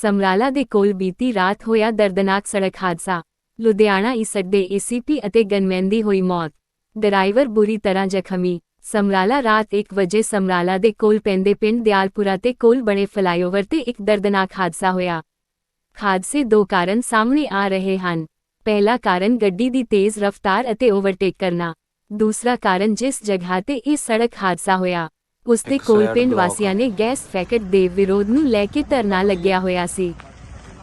ਸਮਰਾਲਾ ਦੇ ਕੋਲ ਬੀਤੀ ਰਾਤ ਹੋਇਆ ਦਰਦਨਾਕ ਸੜਕ ਹਾਦਸਾ। ਲੁਧਿਆਣਾ ਇਸ ਅੱਡੇ ਏਸੀਪੀ ਅਤੇ ਗਨਮੈਨ ਦੀ ਹੋਈ ਮੌਤ। ਡਰਾਈਵਰ ਬੁਰੀ ਤਰ੍ਹਾਂ ਜ਼ਖਮੀ। ਸਮਰਾਲਾ ਰਾਤ 1 ਵਜੇ ਸਮਰਾਲਾ ਦੇ ਕੋਲ ਪੈਂਦੇ ਪਿੰਡ ਦਿਆਲਪੁਰਾ ਤੇ ਕੋਲ ਬਣੇ ਫਲਾਈਓਵਰ ਤੇ ਇੱਕ ਦਰਦਨਾਕ ਹਾਦਸਾ ਹੋਇਆ। ਹਾਦਸੇ ਦੋ ਕਾਰਨ ਸਾਹਮਣੇ ਆ ਰਹੇ ਹਨ। ਪਹਿਲਾ ਕਾਰਨ ਗੱਡੀ ਦੀ ਤੇਜ਼ ਰਫ਼ਤਾਰ ਅਤੇ ਓਵਰਟੇਕ ਕਰਨਾ। ਦੂਸਰਾ ਕਾਰਨ ਜਿਸ ਜਗ੍ਹਾ ਤੇ ਇਹ ਸੜਕ ਹਾਦਸਾ ਹੋਇਆ। ਉਸ ਦੇ ਇੱਕ ਕੋਲ ਪਿੰਡ ਵਾਸੀਆਂ ਨੇ ਗੈਸ ਫੈਕਟ ਦੇ ਵਿਰੋਧ ਨੂੰ ਲੈ ਕੇ ਧਰਨਾ ਲੱਗਿਆ ਹੋਇਆ ਸੀ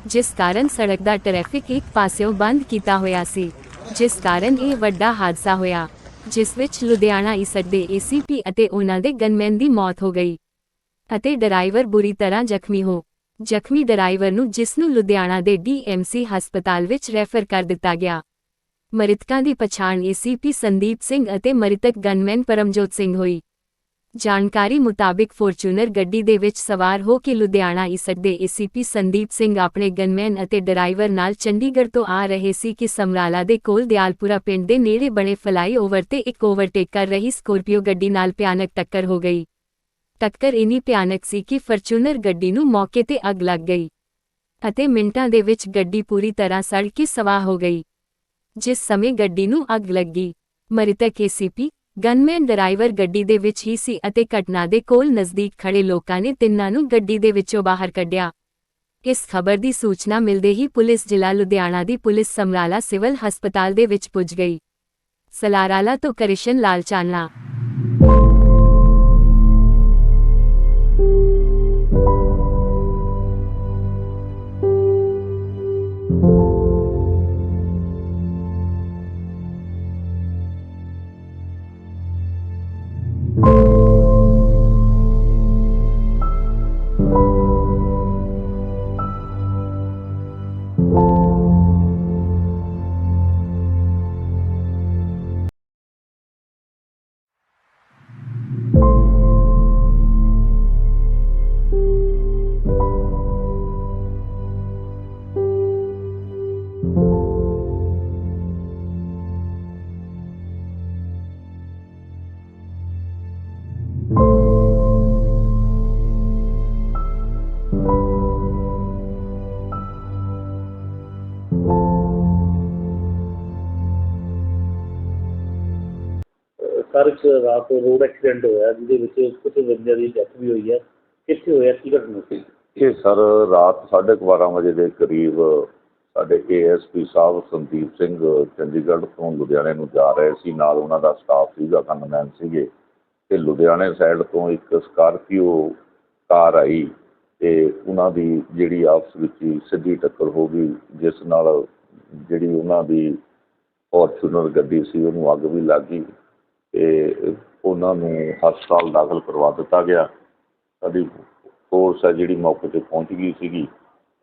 ਜਿਸ ਕਾਰਨ ਸੜਕ ਦਾ ਟ੍ਰੈਫਿਕ ਇੱਕ ਪਾਸਿਓਂ ਬੰਦ ਕੀਤਾ ਹੋਇਆ ਸੀ ਜਿਸ ਕਾਰਨ ਇਹ ਵੱਡਾ ਹਾਦਸਾ ਹੋਇਆ ਜਿਸ ਵਿੱਚ ਲੁਧਿਆਣਾ ਇਸ ਅੱਡੇ ਏਸੀਪੀ ਅਤੇ ਉਹਨਾਂ ਦੇ ਗਨਮੈਨ ਦੀ ਮੌਤ ਹੋ ਗਈ ਅਤੇ ਡਰਾਈਵਰ ਬੁਰੀ ਤਰ੍ਹਾਂ ਜ਼ਖਮੀ ਹੋ ਜ਼ਖਮੀ ਡਰਾਈਵਰ ਨੂੰ ਜਿਸ ਨੂੰ ਲੁਧਿਆਣਾ ਦੇ ਡੀਐਮਸੀ ਹਸਪਤਾਲ ਵਿੱਚ ਰੈਫਰ ਕਰ ਦਿੱਤਾ ਗਿਆ ਮ੍ਰਿਤਕਾਂ ਦੀ ਪਛਾਣ ਏਸੀਪੀ ਸੰਦੀਪ ਸਿੰਘ ਅਤੇ ਮ੍ਰਿਤਕ ਗਨਮੈਨ ਪਰਮਜੋਤ ਸਿੰਘ ਹੋਈ। ਜਾਣਕਾਰੀ ਮੁਤਾਬਿਕ ਫੋਰਚੂਨਰ ਗੱਡੀ ਦੇ ਵਿੱਚ ਸਵਾਰ ਹੋ ਕੇ ਲੁਧਿਆਣਾ ਇਸ ਅੱਡੇ ਏਸੀਪੀ ਸੰਦੀਪ ਸਿੰਘ ਆਪਣੇ ਗਨਮੈਨ ਅਤੇ ਡਰਾਈਵਰ ਨਾਲ ਚੰਡੀਗੜ੍ਹ ਤੋਂ ਆ ਰਹੇ ਸੀ ਕਿ ਸਮਰਾਲਾ ਦੇ ਕੋਲ ਦਿਆਲਪੁਰਾ ਪਿੰਡ ਦੇ ਨੇੜੇ ਬਣੇ ਫਲਾਈਓਵਰ ਤੇ ਇੱਕ ਓਵਰਟੇਕ ਕਰ ਰਹੀ ਸਕੋਰਪੀਓ ਗੱਡੀ ਨਾਲ ਭਿਆਨਕ ਟੱਕਰ ਹੋ ਗਈ। ਟੱਕਰ ਇੰਨੀ ਭਿਆਨਕ ਸੀ ਕਿ ਫੋਰਚੂਨਰ ਗੱਡੀ ਨੂੰ ਮੌਕੇ ਤੇ ਅੱਗ ਲੱਗ ਗਈ ਅਤੇ ਮਿੰਟਾਂ ਦੇ ਵਿੱਚ ਗੱਡੀ ਪੂਰੀ ਤਰ੍ਹਾਂ ਸੜ ਕੇ ਸਵਾਹ ਹੋ ਗਈ। ਜਿਸ ਸਮੇਂ ਗੱਡੀ ਨੂੰ ਅੱਗ ਲੱਗੀ, ਮ੍ਰਿਤਕ ਏਸੀਪੀ ਗਨਮੈਨ ਡਰਾਈਵਰ ਗੱਡੀ ਦੇ ਵਿੱਚ ਹੀ ਸੀ ਅਤੇ ਘਟਨਾ ਦੇ ਕੋਲ ਨਜ਼ਦੀਕ ਖੜੇ ਲੋਕਾਂ ਨੇ ਤਿੰਨਾਂ ਨੂੰ ਗੱਡੀ ਦੇ ਵਿੱਚੋਂ ਬਾਹਰ ਕੱਢਿਆ। ਇਸ ਖਬਰ ਦੀ ਸੂਚਨਾ ਮਿਲਦੇ ਹੀ ਪੁਲਿਸ ਜ਼ਿਲ੍ਹਾ ਲੁਧਿਆਣਾ ਦੀ ਪੁਲਿਸ ਸਮਰਾਲਾ ਸਿਵਲ ਹਸਪਤਾਲ ਦੇ ਵਿੱਚ ਪੁੱਜ ਗਈ। ਸਲਾਰਾਲਾ ਤੋਂ ਕ੍ਰਿਸ਼ਨ ਲਾਲ ਚਾਨਣਾ ਸਰ ਇੱਕ ਰਾਤ ਰੋਡ ਐਕਸੀਡੈਂਟ ਹੋਇਆ, ਜਿਹਦੇ ਵਿੱਚ ਕੁਝ ਬੰਦਿਆਂ ਦੀ ਡੈਥ ਵੀ ਹੋਈ ਹੈ। ਕਿੱਥੇ ਹੋਇਆ, ਕੀ ਘਟਨਾ ਸੀ? ਇਹ ਸਰ ਰਾਤ 12:30 ਵਜੇ ਦੇ ਕਰੀਬ ਸਾਡੇ ਏਐਸਪੀ ਸਾਹਿਬ ਸੰਦੀਪ ਸਿੰਘ ਚੰਡੀਗੜ੍ਹ ਤੋਂ ਲੁਧਿਆਣੇ ਨੂੰ ਜਾ ਰਹੇ ਸੀ। ਨਾਲ ਉਹਨਾਂ ਦਾ ਸਟਾਫ ਸੀਗਾ ਕੰਨਮੈਨ ਸੀਗੇ। ਤੇ ਲੁਧਿਆਣੇ ਸਾਈਡ ਤੋਂ ਇੱਕ ਸਕਾਰਪੀਓ ਕਾਰ ਆਈ ਤੇ ਉਹਨਾਂ ਦੀ ਜਿਹੜੀ ਆਪਸ ਵਿੱਚ ਹੀ ਸਿੱਧੀ ਟੱਕਰ ਹੋ ਗਈ, ਜਿਸ ਨਾਲ ਜਿਹੜੀ ਉਹਨਾਂ ਦੀ ਫੋਰਚੂਨਰ ਗੱਡੀ ਸੀ, ਉਹਨੂੰ ਅੱਗ ਵੀ ਲੱਗ ਗਈ। ਤੇ ਉਹਨਾਂ ਨੂੰ ਹਸਪਤਾਲ ਦਾਖਲ ਕਰਵਾ ਦਿੱਤਾ ਗਿਆ। ਸਾਡੀ ਫੋਰਸ ਹੈ ਜਿਹੜੀ ਮੌਕੇ ਤੇ ਪਹੁੰਚ ਗਈ ਸੀਗੀ।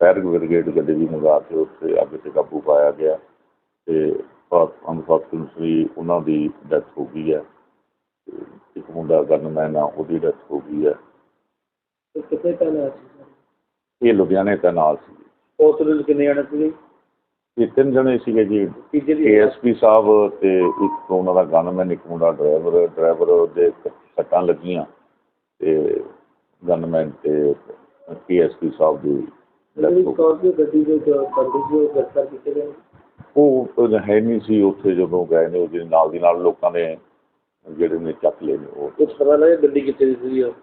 ਫਾਇਰ ਬ੍ਰਿਗੇਡ ਗੱਡੀ ਵੀ ਮੰਗਾ ਕੇ ਉੱਥੇ ਅੱਗ ਤੇ ਕਾਬੂ ਪਾਇਆ ਗਿਆ ਤੇ ਅਨਫੋਰਚੂਨਟਲੀ ਉਹਨਾਂ ਦੀ ਡੈਥ ਹੋ ਗਈ ਹੈ। ਇੱਕ ਮੁੰਡਾ ਗਨਮੈਨ ਆ ਉਹਦੀ ਡੈਥ ਹੋ ਗਈ ਹੈ। ਤੇ ਕਿੱਥੇ ਪਹਿਲਾਂ ਇਹ ਲੁਧਿਆਣੇ ਦਾ ਨਾਲ ਸੀ। ਹਸਪੀਟਲ ਕਿੰਨੇ ਜਾਣੇ ਸੀ ਇਹ ਤਿੰਨ ਜਣੇ ਸੀਗੇ ਜੀ ਏਐਸਪੀ ਸਾਹਿਬ ਤੇ ਇੱਕ ਉਹਨਾਂ ਦਾ ਗਨਮੈਨ ਇੱਕ ਮੁੰਡਾ ਡਰਾਈਵਰ ਡਰਾਈਵਰ ਦੇ ਸੱਟਾਂ ਲੱਗੀਆਂ ਤੇ ਗਨਮੈਨ ਤੇ ਏਐਸਪੀ ਸਾਹਿਬ ਦੀ। ਸਕਾਰਪੀਓ ਗੱਡੀ ਦੇ ਉਹ ਗ੍ਰਿਫਤਾਰ ਕੀਤੇ ਗਏ ਉਹ ਉਹ ਹੈ ਨਹੀਂ ਸੀ ਉੱਥੇ ਜਦੋਂ ਗਏ ਨੇ ਉਹਦੇ ਨਾਲ ਦੀ ਨਾਲ ਲੋਕਾਂ ਨੇ ਜਿਹੜੇ ਨੇ ਚੱਕ ਲਏ ਨੇ ਉਹ। ਕੁਝ ਪਤਾ ਲੱਗਿਆ ਗੱਡੀ ਕਿੱਥੇ ਦੀ ਸੀ ਉਹ?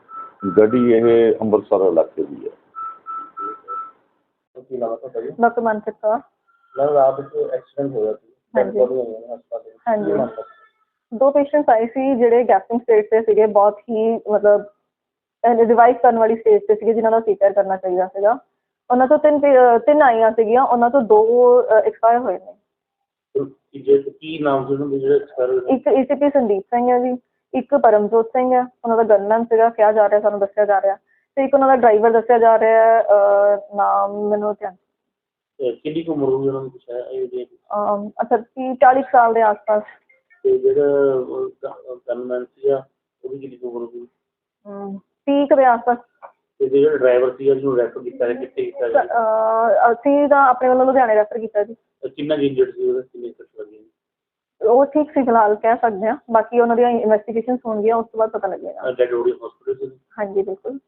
ਗੱਡੀ ਇਹ ਅੰਮ੍ਰਿਤਸਰ ਇਲਾਕੇ ਦੀ ਹੈ। ਕੀ ਨਾਮ ਹੈ ਭਾਈ ਡਾਕਟਰ ਮਨਪ੍ਰੀਤ ਕੌਰ ਮੈਂ ਰਾਤ ਇੱਕ ਐਕਸੀਡੈਂਟ ਹੋਇਆ ਸੀ। ਹਾਂਜੀ। ਬੋਡੀ ਹੋਈ ਹੈ ਹਸਪਤਾਲ ਦੇ ਵਿੱਚ। ਹਾਂਜੀ। ਕੀ ਮਾਮਲਾ? ਦੋ ਪੇਸ਼ੈਂਟਸ ਆਏ ਸੀ ਜਿਹੜੇ ਗੈਸਟਿੰਗ ਸਟੇਜ ਤੇ ਸੀਗੇ। ਬਹੁਤ ਹੀ ਮਤਲਬ ਰਿਵਾਈਵ ਕਰਨ ਵਾਲੀ ਸਟੇਜ ਤੇ ਸੀਗੇ ਜਿਨ੍ਹਾਂ ਦਾ ਸੀਕਰ ਕਰਨਾ ਚਾਹੀਦਾ ਸੀਗਾ। ਉਹਨਾਂ ਤੋਂ ਤਿੰਨ ਪੇ- ਅਹ ਤਿੰਨ ਆਈਆਂ ਸੀਗੀਆਂ। ਉਹਨਾਂ ਤੋਂ ਦੋ ਐਕਸਪਾਇਰ ਹੋਏ ਨੇ। ਕੀ ਜੇ ਕੀ ਨਾਮ ਸੀ ਉਹਨਾਂ ਦੇ ਜਿਹੜੇ ਸਰ ਇੱਕ ਏਸੀਪੀ ਸੰਦੀਪ ਸਿੰਘ ਹੈ ਜੀ। ਇੱਕ ਪਰਮਜੋਤ ਸਿੰਘ ਹੈ। ਉਹਨਾਂ ਦਾ ਗਨਮੈਨ ਸੀਗਾ। ਕਿਹਾ ਜਾ ਰਿਹਾ ਸਾਨੂੰ ਦੱਸਿਆ ਜਾ ਰਿਹਾ। ਤੇ ਇੱਕ ਉਹਨਾਂ ਦਾ ਡਰਾਈਵਰ ਦੱਸਿਆ ਜਾ ਰਿਹਾ ਹੈ, ਅਹ, ਨਾਮ ਮੈਨੂੰ ਧਿਆਨ ਕਿੰਨੀ ਕੁ ਉਮਰ ਹੋਈ ਉਹਨਾਂ ਦੀ ਕੁਛ ਹੈ ਦੇ ਅਮ, ਅੱਛਾ 30 40 ਸਾਲ ਦੇ ਆਸ-ਪਾਸ। ਤੇ ਜਿਹੜਾ ਗਨਮੈਨ ਸੀਗਾ ਉਹਦੀ ਕਿੰਨੀ ਕੁ ਉਮਰ ਹੋਈ ਅਮ, 30 ਕੁ ਦੇ ਆਸ-ਪਾਸ। ਤੇ ਜਿਹੜਾ ਡਰਾਈਵਰ ਸੀਗਾ ਜਿਹਨੂੰ ਰੈਫਰ ਕੀਤਾ ਹੈ ਕਿੱਥੇ ਕੀਤਾ ਗਿਆ ਅਹ, ਅਸੀਂ ਤਾਂ ਆਪਣੇ ਵੱਲੋਂ ਲੁਧਿਆਣੇ ਰੈਫਰ ਕੀਤਾ ਜੀ। ਕਿੰਨਾ ਇੰਜਰਡ ਸੀ ਉਹਦਾ? ਕਿੰਨੇ ਸੱਟ ਲੱਗੀ? ਉਹ ਠੀਕ ਸੀ ਫਿਲਹਾਲ ਕਹਿ ਸਕਦੇ ਹਾਂ। ਬਾਕੀ ਉਹਨਾਂ ਦੀਆਂ ਇਨਵੈਸਟੀਗੇਸ਼ਨਸ ਹੋਣਗੀਆਂ ਉਸ ਤੋਂ ਬਾਅਦ ਪਤਾ ਲੱਗੇਗਾ। ਡੈਡ ਬੋਡੀ ਹਸਪੀਟਲ ਸੀ? ਹਾਂਜੀ ਬਿਲਕੁਲ।